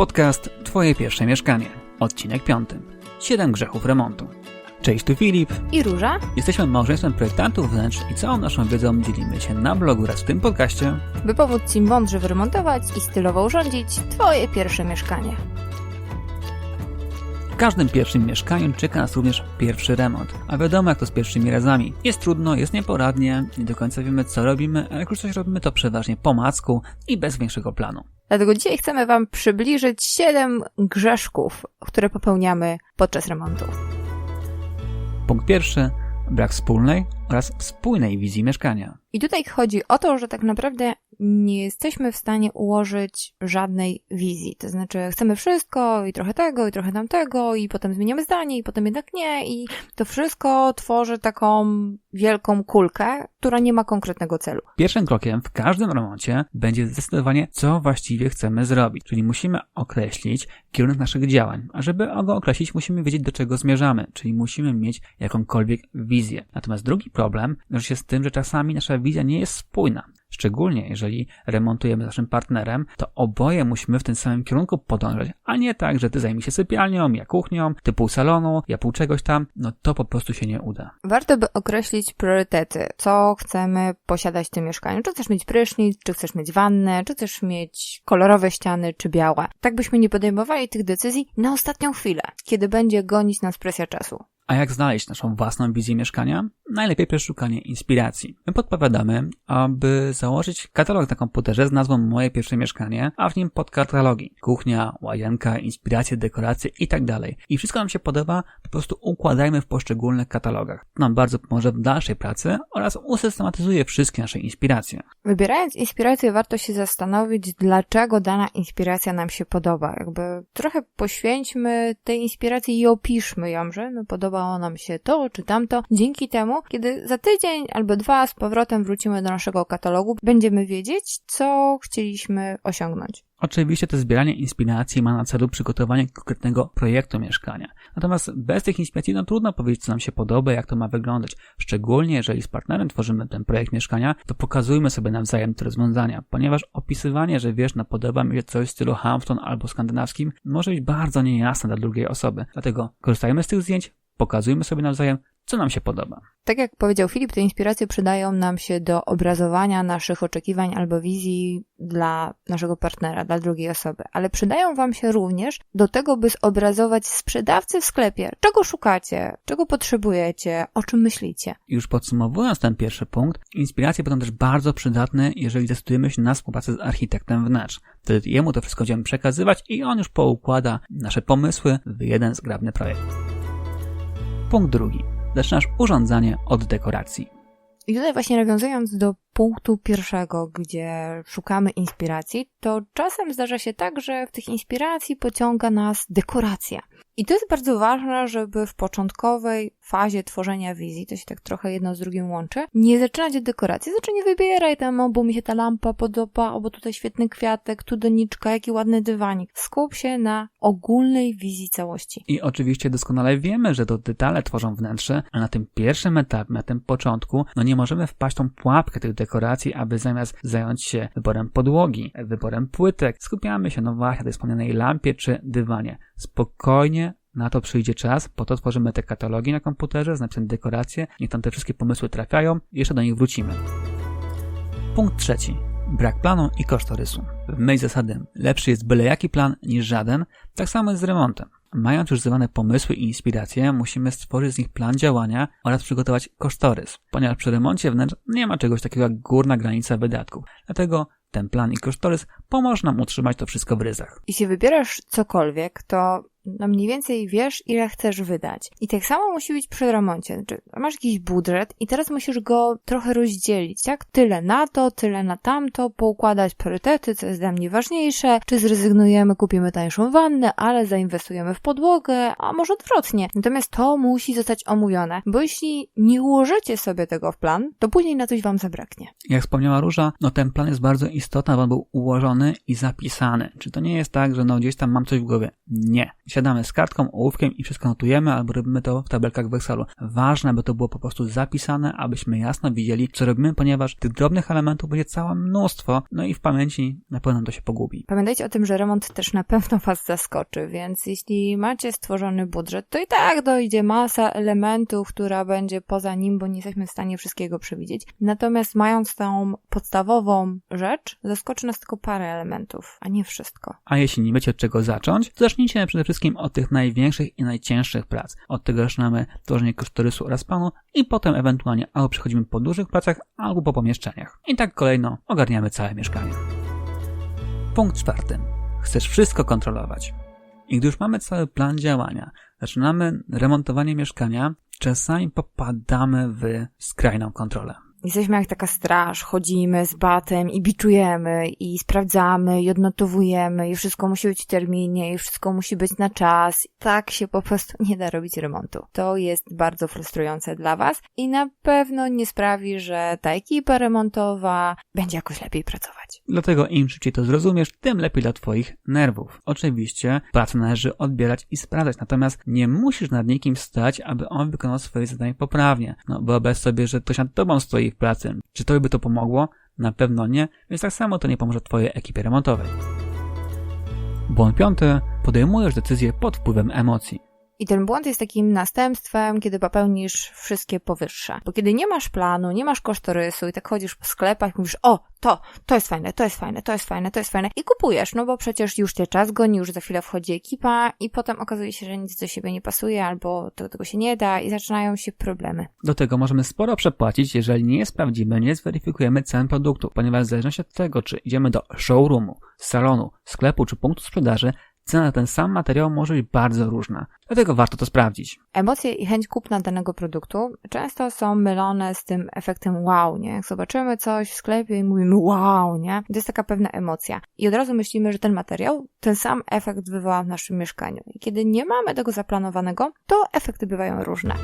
Podcast Twoje pierwsze mieszkanie. Odcinek 5. 7 grzechów remontu. Cześć, tu Filip. I Róża? Jesteśmy małżeństwem projektantów wnętrz i całą naszą wiedzą dzielimy się na blogu oraz w tym podcaście. By pomóc Ci mądrze wyremontować i stylowo urządzić Twoje pierwsze mieszkanie. W każdym pierwszym mieszkaniu czeka nas również pierwszy remont. A wiadomo jak to z pierwszymi razami. Jest trudno, jest nieporadnie, nie do końca wiemy co robimy, ale jak już coś robimy to przeważnie po macku i bez większego planu. Dlatego dzisiaj chcemy Wam przybliżyć 7 grzeszków, które popełniamy podczas remontu. Punkt pierwszy. Brak wspólnej oraz spójnej wizji mieszkania. I tutaj chodzi o to, że tak naprawdę nie jesteśmy w stanie ułożyć żadnej wizji. To znaczy, chcemy wszystko i trochę tego, i trochę tamtego, i potem zmieniamy zdanie, i potem jednak nie, i to wszystko tworzy taką wielką kulkę, która nie ma konkretnego celu. Pierwszym krokiem w każdym remoncie będzie zdecydowanie, co właściwie chcemy zrobić. Czyli musimy określić kierunek naszych działań. A żeby go określić, musimy wiedzieć, do czego zmierzamy. Czyli musimy mieć jakąkolwiek wizję. Natomiast drugi problem wiąże się z tym, że czasami nasza wizja nie jest spójna. Szczególnie jeżeli remontujemy z naszym partnerem, to oboje musimy w tym samym kierunku podążać, a nie tak, że ty zajmij się sypialnią, ja kuchnią, ty pół salonu, ja pół czegoś tam, no to po prostu się nie uda. Warto by określić priorytety, co chcemy posiadać w tym mieszkaniu. Czy chcesz mieć prysznic, czy chcesz mieć wannę, czy chcesz mieć kolorowe ściany, czy białe. Tak byśmy nie podejmowali tych decyzji na ostatnią chwilę, kiedy będzie gonić nas presja czasu. A jak znaleźć naszą własną wizję mieszkania? Najlepiej przez szukanie inspiracji. My podpowiadamy, aby założyć katalog na komputerze z nazwą Moje pierwsze mieszkanie, a w nim podkatalogi. Kuchnia, łazienka, inspiracje, dekoracje i tak. I wszystko nam się podoba, po prostu układajmy w poszczególnych katalogach. To nam bardzo pomoże w dalszej pracy oraz usystematyzuje wszystkie nasze inspiracje. Wybierając inspirację, warto się zastanowić, dlaczego dana inspiracja nam się podoba. Jakby trochę poświęćmy tej inspiracji i opiszmy ją, że no podobało nam się to czy tamto. Dzięki temu, kiedy za tydzień albo dwa z powrotem wrócimy do naszego katalogu, będziemy wiedzieć, co chcieliśmy osiągnąć. Oczywiście to zbieranie inspiracji ma na celu przygotowanie konkretnego projektu mieszkania. Natomiast bez tych inspiracji no trudno powiedzieć, co nam się podoba, jak to ma wyglądać. Szczególnie jeżeli z partnerem tworzymy ten projekt mieszkania, to pokazujmy sobie nawzajem te rozwiązania, ponieważ opisywanie, że wiesz, no podoba mi się coś w stylu Hampton albo skandynawskim, może być bardzo niejasne dla drugiej osoby. Dlatego korzystajmy z tych zdjęć, pokazujmy sobie nawzajem, co nam się podoba. Tak jak powiedział Filip, te inspiracje przydają nam się do obrazowania naszych oczekiwań albo wizji dla naszego partnera, dla drugiej osoby, ale przydają Wam się również do tego, by zobrazować sprzedawcy w sklepie, czego szukacie, czego potrzebujecie, o czym myślicie. Już podsumowując ten pierwszy punkt, inspiracje będą też bardzo przydatne, jeżeli decydujemy się na współpracę z architektem wnętrz. Wtedy jemu to wszystko będziemy przekazywać i on już poukłada nasze pomysły w jeden zgrabny projekt. Punkt drugi. Zaczynasz urządzanie od dekoracji. I tutaj właśnie nawiązując do punktu pierwszego, gdzie szukamy inspiracji, to czasem zdarza się tak, że w tych inspiracji pociąga nas dekoracja. I to jest bardzo ważne, żeby w początkowej fazie tworzenia wizji, to się tak trochę jedno z drugim łączy, nie zaczynać od dekoracji. Znaczy nie wybieraj tam, bo mi się ta lampa podoba, albo tutaj świetny kwiatek, tu doniczka, jaki ładny dywanik. Skup się na ogólnej wizji całości. I oczywiście doskonale wiemy, że to detale tworzą wnętrze, a na tym pierwszym etapie, na tym początku, no nie możemy wpaść tą pułapkę tych dekoracji, aby zamiast zająć się wyborem podłogi, wyborem płytek, skupiamy się no właśnie na tej wspomnianej lampie czy dywanie. Spokojnie na to przyjdzie czas, po to tworzymy te katalogi na komputerze z napisem dekoracje, niech tam te wszystkie pomysły trafiają i jeszcze do nich wrócimy. Punkt trzeci. Brak planu i kosztorysu. W myśl zasady lepszy jest byle jaki plan niż żaden, tak samo jest z remontem. Mając już zwane pomysły i inspiracje, musimy stworzyć z nich plan działania oraz przygotować kosztorys, ponieważ przy remoncie wnętrz nie ma czegoś takiego jak górna granica wydatków. Dlatego ten plan i kosztorys pomoże nam utrzymać to wszystko w ryzach. Jeśli wybierasz cokolwiek, to no mniej więcej wiesz, ile chcesz wydać. I tak samo musi być przy remoncie. Znaczy, masz jakiś budżet i teraz musisz go trochę rozdzielić, tak? Tyle na to, tyle na tamto, poukładać priorytety, co jest dla mnie ważniejsze, czy zrezygnujemy, kupimy tańszą wannę, ale zainwestujemy w podłogę, a może odwrotnie. Natomiast to musi zostać omówione, bo jeśli nie ułożycie sobie tego w plan, to później na coś wam zabraknie. Jak wspomniała Róża, no ten plan jest bardzo istotny, on był ułożony i zapisany. Czy to nie jest tak, że no gdzieś tam mam coś w głowie? Nie siadamy z kartką, ołówkiem i wszystko notujemy, albo robimy to w tabelkach w Excelu. Ważne, aby to było po prostu zapisane, abyśmy jasno widzieli, co robimy, ponieważ tych drobnych elementów będzie całe mnóstwo, no i w pamięci na pewno to się pogubi. Pamiętajcie o tym, że remont też na pewno Was zaskoczy, więc jeśli macie stworzony budżet, to i tak dojdzie masa elementów, która będzie poza nim, bo nie jesteśmy w stanie wszystkiego przewidzieć. Natomiast mając tą podstawową rzecz, zaskoczy nas tylko parę elementów, a nie wszystko. A jeśli nie wiecie od czego zacząć, to zacznijcie przede wszystkim od tych największych i najcięższych prac. Od tego zaczynamy tworzenie kosztorysu oraz planu i potem ewentualnie albo przechodzimy po dużych pracach, albo po pomieszczeniach. I tak kolejno ogarniamy całe mieszkanie. Punkt czwarty. Chcesz wszystko kontrolować. I gdy już mamy cały plan działania, zaczynamy remontowanie mieszkania, czasami popadamy w skrajną kontrolę. Jesteśmy jak taka straż, chodzimy z batem i biczujemy, i sprawdzamy, i odnotowujemy, i wszystko musi być w terminie, i wszystko musi być na czas. Tak się po prostu nie da robić remontu. To jest bardzo frustrujące dla Was i na pewno nie sprawi, że ta ekipa remontowa będzie jakoś lepiej pracować. Dlatego im szybciej to zrozumiesz, tym lepiej dla Twoich nerwów. Oczywiście pracę należy odbierać i sprawdzać, natomiast nie musisz nad nikim stać, aby on wykonał swoje zadanie poprawnie. No wyobraź sobie, że ktoś nad Tobą stoi w pracy. Czy to by to pomogło? Na pewno nie, więc tak samo to nie pomoże Twojej ekipie remontowej. Błąd piąty. Podejmujesz decyzje pod wpływem emocji. I ten błąd jest takim następstwem, kiedy popełnisz wszystkie powyższe. Bo kiedy nie masz planu, nie masz kosztorysu i tak chodzisz po sklepach, mówisz, o, to, to jest fajne, to jest fajne, to jest fajne, to jest fajne i kupujesz, no bo przecież już cię czas goni, już za chwilę wchodzi ekipa i potem okazuje się, że nic do siebie nie pasuje albo do tego się nie da i zaczynają się problemy. Do tego możemy sporo przepłacić, jeżeli nie sprawdzimy, nie zweryfikujemy cen produktu, ponieważ w zależności od tego, czy idziemy do showroomu, salonu, sklepu czy punktu sprzedaży, cena na ten sam materiał może być bardzo różna. Dlatego warto to sprawdzić. Emocje i chęć kupna danego produktu często są mylone z tym efektem wow, nie? Jak zobaczymy coś w sklepie i mówimy wow, nie? To jest taka pewna emocja. I od razu myślimy, że ten materiał ten sam efekt wywoła w naszym mieszkaniu. I kiedy nie mamy tego zaplanowanego, to efekty bywają różne.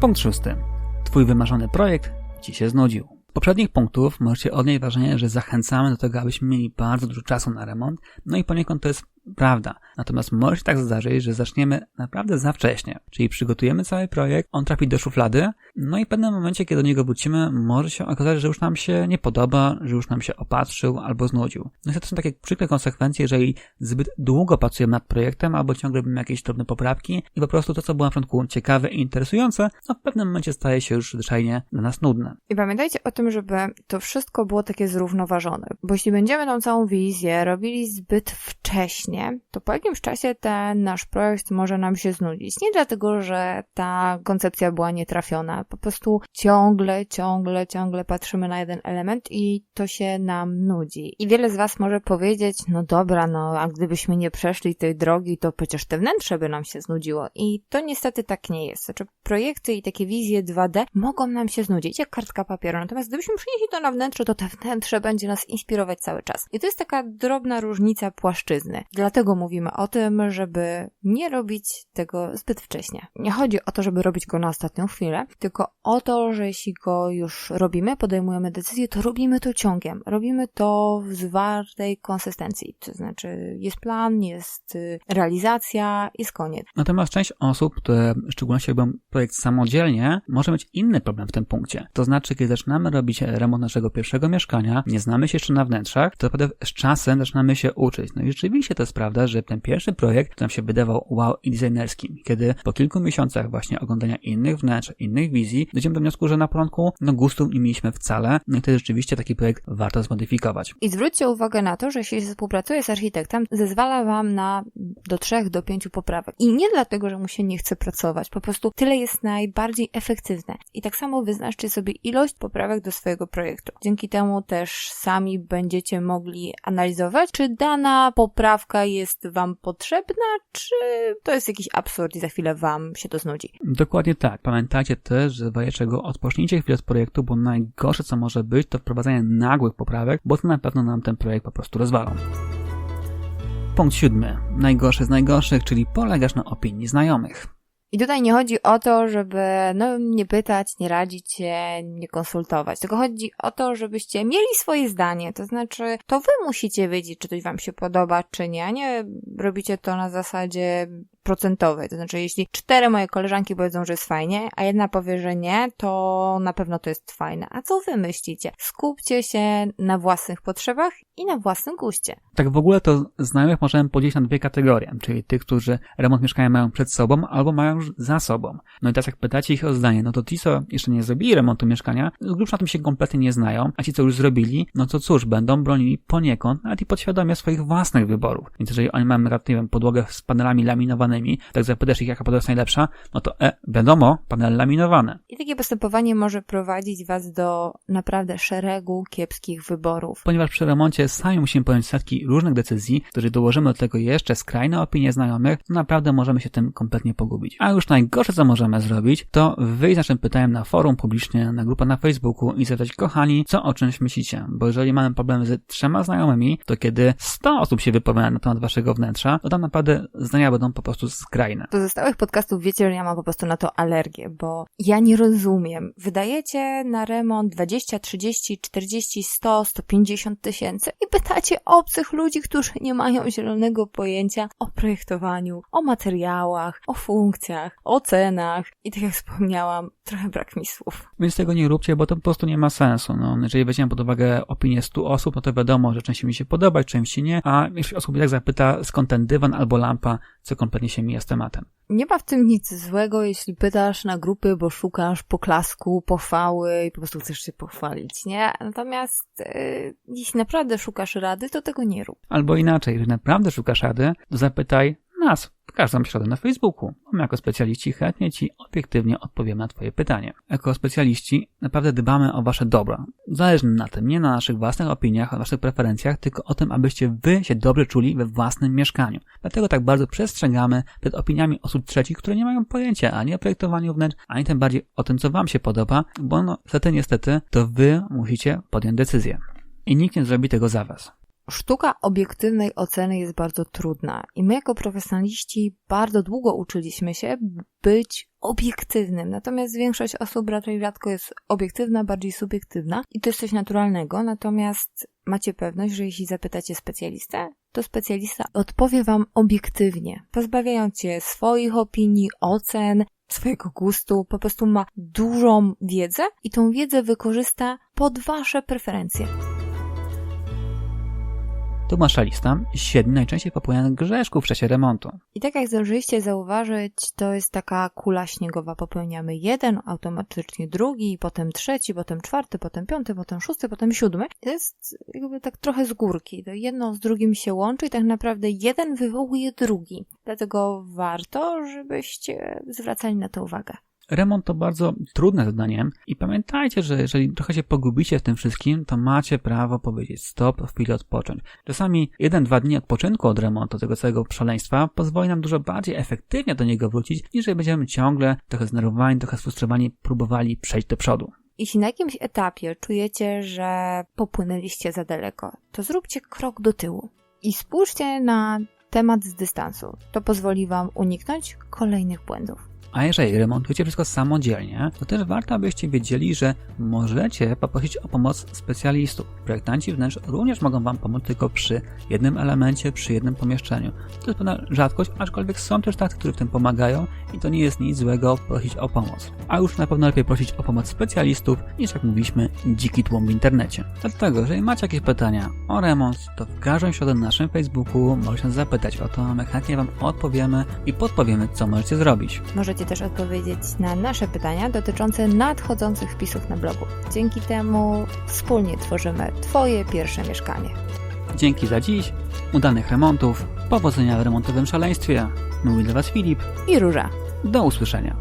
Punkt szósty. Twój wymarzony projekt Ci się znudził. Poprzednich punktów możecie odnieść wrażenie, że zachęcamy do tego, abyśmy mieli bardzo dużo czasu na remont, no i poniekąd to jest prawda. Natomiast może się tak zdarzyć, że zaczniemy naprawdę za wcześnie. Czyli przygotujemy cały projekt, on trafi do szuflady, no i w pewnym momencie, kiedy do niego wrócimy, może się okazać, że już nam się nie podoba, że już nam się opatrzył albo znudził. No i to są takie przykre konsekwencje, jeżeli zbyt długo pracujemy nad projektem, albo ciągle robimy jakieś drobne poprawki i po prostu to, co było na początku ciekawe i interesujące, no w pewnym momencie staje się już zwyczajnie dla nas nudne. I pamiętajcie o tym, żeby to wszystko było takie zrównoważone, bo jeśli będziemy tą całą wizję robili zbyt wcześnie, to po jakimś czasie ten nasz projekt może nam się znudzić. Nie dlatego, że ta koncepcja była nietrafiona, po prostu ciągle, ciągle, ciągle patrzymy na jeden element i to się nam nudzi. I wiele z Was może powiedzieć, no dobra, no a gdybyśmy nie przeszli tej drogi, to przecież te wnętrze by nam się znudziło. I to niestety tak nie jest. Znaczy, projekty i takie wizje 2D mogą nam się znudzić, jak kartka papieru. Natomiast gdybyśmy przynieśli to na wnętrze, to te wnętrze będzie nas inspirować cały czas. I to jest taka drobna różnica płaszczyzny. Dlatego mówimy o tym, żeby nie robić tego zbyt wcześnie. Nie chodzi o to, żeby robić go na ostatnią chwilę, tylko o to, że jeśli go już robimy, podejmujemy decyzję, to robimy to ciągiem. Robimy to w zwartej konsystencji. To znaczy jest plan, jest y, realizacja, jest koniec. Natomiast część osób, które w szczególności robią projekt samodzielnie, może mieć inny problem w tym punkcie. To znaczy, kiedy zaczynamy robić remont naszego pierwszego mieszkania, nie znamy się jeszcze na wnętrzach, to z czasem zaczynamy się uczyć. No i rzeczywiście to jest prawda, że ten pierwszy projekt nam się wydawał wow i designerskim. Kiedy po kilku miesiącach właśnie oglądania innych wnętrz, innych wizji, dojdziemy do wniosku, że na początku no gustu nie mieliśmy wcale, no i to rzeczywiście taki projekt warto zmodyfikować. I zwróćcie uwagę na to, że jeśli współpracuje z architektem, zezwala wam na do trzech do pięciu poprawek. I nie dlatego, że mu się nie chce pracować, po prostu tyle jest najbardziej efektywne. I tak samo wyznaczcie sobie ilość poprawek do swojego projektu. Dzięki temu też sami będziecie mogli analizować, czy dana poprawka jest wam potrzebna, czy to jest jakiś absurd i za chwilę wam się to znudzi. Dokładnie tak. Pamiętajcie też, że w czego odpocznijcie chwilę z projektu, bo najgorsze co może być to wprowadzanie nagłych poprawek, bo to na pewno nam ten projekt po prostu rozwalą. Punkt siódmy. Najgorszy z najgorszych, czyli polegasz na opinii znajomych. I tutaj nie chodzi o to, żeby no, nie pytać, nie radzić się, nie konsultować, tylko chodzi o to, żebyście mieli swoje zdanie. To znaczy, to wy musicie wiedzieć, czy coś wam się podoba, czy nie, a nie robicie to na zasadzie procentowej. To znaczy, jeśli cztery moje koleżanki powiedzą, że jest fajnie, a jedna powie, że nie, to na pewno to jest fajne. A co wy myślicie? Skupcie się na własnych potrzebach i na własnym guście. Tak w ogóle to znajomych możemy podzielić na dwie kategorie, czyli tych, którzy remont mieszkania mają przed sobą albo mają już za sobą. No i teraz jak pytacie ich o zdanie, no to ci, co jeszcze nie zrobili remontu mieszkania, z grubsza na tym się kompletnie nie znają, a ci, co już zrobili, no to cóż, będą bronili poniekąd, nawet i podświadomie swoich własnych wyborów. Więc jeżeli oni mają, nie wiem, podłogę z panelami laminowanymi, tak zapytasz ich, jaka podłoga jest najlepsza, no to e, wiadomo, panele laminowane. I takie postępowanie może prowadzić was do naprawdę szeregu kiepskich wyborów. Ponieważ przy remoncie sami musimy podjąć setki różnych decyzji, które dołożymy do tego jeszcze skrajne opinie znajomych, to naprawdę możemy się tym kompletnie pogubić. A już najgorsze, co możemy zrobić, to wyjść z naszym pytaniem na forum publicznie, na grupę na Facebooku i zapytać, kochani, co o czymś myślicie? Bo jeżeli mamy problemy z trzema znajomymi, to kiedy 100 osób się wypowiada na temat waszego wnętrza, to tam naprawdę zdania będą po prostu skrajne. Pozostałych podcastów wiecie, że ja mam po prostu na to alergię, bo ja nie rozumiem. Wydajecie na remont 20, 30, 40, 100, 150 tysięcy i pytacie obcych ludzi, którzy nie mają zielonego pojęcia o projektowaniu, o materiałach, o funkcjach, o cenach. I tak jak wspomniałam, trochę brak mi słów. Więc tego nie róbcie, bo to po prostu nie ma sensu. No, jeżeli weźmiemy pod uwagę opinię 100 osób, no to wiadomo, że część mi się podoba, część nie, a większość osób i tak zapyta skąd ten dywan albo lampa, co kompletnie się mija z tematem. Nie ma w tym nic złego, jeśli pytasz na grupy, bo szukasz poklasku, pochwały i po prostu chcesz się pochwalić, nie? Natomiast yy, jeśli naprawdę szukasz rady, to tego nie rób. Albo inaczej, jeżeli naprawdę szukasz rady, to zapytaj nas. Nam środę na Facebooku. My jako specjaliści chętnie Ci obiektywnie odpowiemy na Twoje pytanie. Jako specjaliści naprawdę dbamy o Wasze dobro. Zależy nam na tym, nie na naszych własnych opiniach, o Waszych preferencjach, tylko o tym, abyście Wy się dobrze czuli we własnym mieszkaniu. Dlatego tak bardzo przestrzegamy przed opiniami osób trzecich, które nie mają pojęcia ani o projektowaniu wnętrz, ani tym bardziej o tym, co Wam się podoba, bo no, niestety, niestety, to Wy musicie podjąć decyzję. I nikt nie zrobi tego za Was. Sztuka obiektywnej oceny jest bardzo trudna i my jako profesjonaliści bardzo długo uczyliśmy się być obiektywnym. Natomiast większość osób raczej rzadko jest obiektywna, bardziej subiektywna i to jest coś naturalnego. Natomiast macie pewność, że jeśli zapytacie specjalistę, to specjalista odpowie wam obiektywnie, pozbawiając cię swoich opinii, ocen, swojego gustu, po prostu ma dużą wiedzę i tą wiedzę wykorzysta pod wasze preferencje. Tu nasza lista siedmiu najczęściej popełnianych grzeszków w czasie remontu. I tak jak zdążyliście zauważyć, to jest taka kula śniegowa. Popełniamy jeden, automatycznie drugi, potem trzeci, potem czwarty, potem piąty, potem szósty, potem siódmy. To jest jakby tak trochę z górki. To jedno z drugim się łączy i tak naprawdę jeden wywołuje drugi. Dlatego warto, żebyście zwracali na to uwagę. Remont to bardzo trudne zadanie i pamiętajcie, że jeżeli trochę się pogubicie w tym wszystkim, to macie prawo powiedzieć stop, chwilę odpocząć. Czasami jeden, dwa dni odpoczynku od remontu tego całego szaleństwa pozwoli nam dużo bardziej efektywnie do niego wrócić, niż jeżeli będziemy ciągle trochę znerwowani, trochę sfrustrowani, próbowali przejść do przodu. Jeśli na jakimś etapie czujecie, że popłynęliście za daleko, to zróbcie krok do tyłu i spójrzcie na temat z dystansu. To pozwoli Wam uniknąć kolejnych błędów. A jeżeli remontujecie wszystko samodzielnie, to też warto, abyście wiedzieli, że możecie poprosić o pomoc specjalistów. Projektanci wnętrz również mogą Wam pomóc tylko przy jednym elemencie, przy jednym pomieszczeniu. To jest pewna rzadkość, aczkolwiek są też tacy, którzy w tym pomagają i to nie jest nic złego prosić o pomoc. A już na pewno lepiej prosić o pomoc specjalistów, niż jak mówiliśmy, dziki tłum w internecie. Dlatego, jeżeli macie jakieś pytania o remont, to w każdą środę na naszym Facebooku możecie zapytać o to, my chętnie Wam odpowiemy i podpowiemy, co możecie zrobić. Możecie też odpowiedzieć na nasze pytania dotyczące nadchodzących wpisów na blogu. Dzięki temu wspólnie tworzymy Twoje pierwsze mieszkanie. Dzięki za dziś, udanych remontów, powodzenia w remontowym szaleństwie. Mówi dla Was Filip. I Róża. Do usłyszenia.